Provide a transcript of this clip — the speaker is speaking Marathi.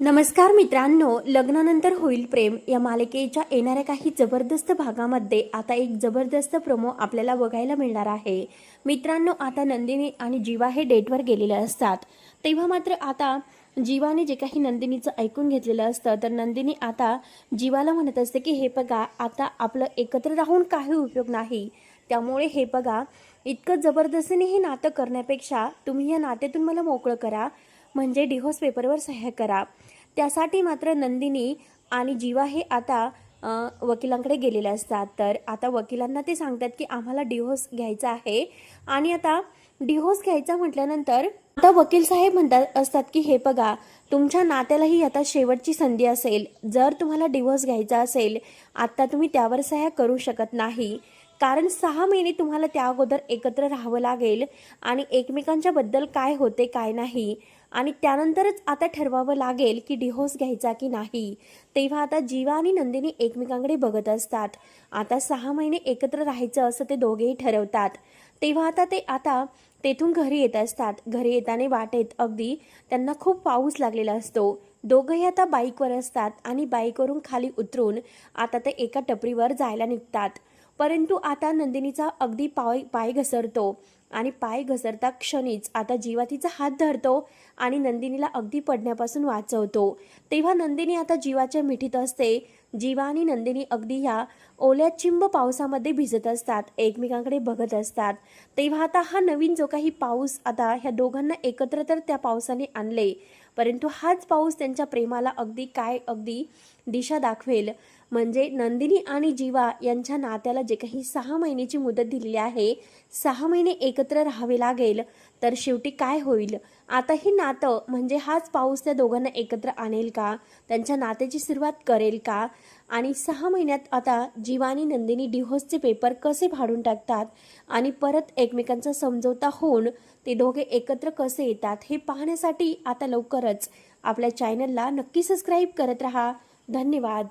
नमस्कार मित्रांनो लग्नानंतर होईल प्रेम. या मालिकेच्या येणाऱ्या काही जबरदस्त भागामध्ये आता एक जबरदस्त प्रोमो आपल्याला बघायला मिळणार आहे. मित्रांनो आता नंदिनी आणि जीवा हे डेटवर गेलेले असतात. तेव्हा मात्र आता जीवाने जे काही नंदिनीचं ऐकून घेतलेलं असतं तर नंदिनी आता जीवाला म्हणत असते की हे बघा आता आपलं एकत्र राहून काही उपयोग नाही. त्यामुळे हे बघा इतकं जबरदस्तीने हे नातं करण्यापेक्षा तुम्ही या नात्यातून मला मोकळं करा. म्हणजे डिव्होर्स पेपरवर सह्या करा. त्यासाठी मात्र नंदिनी आणि जीवा हे आता वकिलांकडे गेलेले असतात. तर आता वकिलांना ते सांगतात की आम्हाला डिव्होर्स घ्यायचा आहे. आणि आता डिव्होर्स घ्यायचा म्हटल्यानंतर आता वकील साहेब म्हणतात असतात की हे बघा तुमच्या नात्यालाही आता शेवटची संधी असेल. जर तुम्हाला डिव्होर्स घ्यायचा असेल आता तुम्ही त्यावर सह्या करू शकत नाही. कारण सहा महिने तुम्हाला त्या अगोदर एकत्र राहावं लागेल आणि एकमेकांच्या बद्दल काय होते काय नाही आणि त्यानंतरच आता ठरवावं लागेल की डिव्होर्स घ्यायचा की नाही. तेव्हा आता जीवा आणि नंदिनी एकमेकांकडे बघत असतात. आता सहा महिने एकत्र राहायचं असं ते दोघेही ठरवतात. तेव्हा आता ते आता तेथून घरी येत असतात. घरी येताना वाटेत अगदी त्यांना खूप पाऊस लागलेला असतो. दोघंही आता बाईकवर असतात आणि बाईकवरून खाली उतरून आता ते एका टपरीवर जायला निघतात. परंतु आता नंदिनीचा अगदी पाय पाय घसरतो आणि पाय घसरता क्षणीच आता जीवा तिचा हात धरतो आणि नंदिनीला अगदी पडण्यापासून वाचवतो. तेव्हा नंदिनी आता जीवाच्या मिठीत असते. जीवा आणि नंदिनी अगदी ह्या ओल्या चिंब पावसामध्ये भिजत असतात एकमेकांकडे बघत असतात. तेव्हा आता हा नवीन जो काही पाऊस आता ह्या दोघांना एकत्र तर त्या पावसाने आणले परंतु हाच पाऊस त्यांच्या प्रेमाला अगदी काय अगदी दिशा दाखवेल. म्हणजे नंदिनी आणि जीवा यांच्या नात्याला जे काही सहा महिन्याची मुदत दिलेली आहे सहा महिने एकत्र राहावे लागेल. तर शेवटी काय होईल? आता हे नातं म्हणजे हाच पाऊस त्या दोघांना एकत्र आणेल का? त्यांच्या नात्याची सुरुवात करेल का? आणि सहा महिन्यात आता जीवा आणि नंदिनी डिव्होर्सचे पेपर कसे फाडून टाकतात? आणि परत एकमेकांचा समजवता होऊन ते दोघे एकत्र कसे येतात? हे पाहण्यासाठी आता लवकरच आपल्या चॅनलला नक्की सबस्क्राईब करत राहा. धन्यवाद.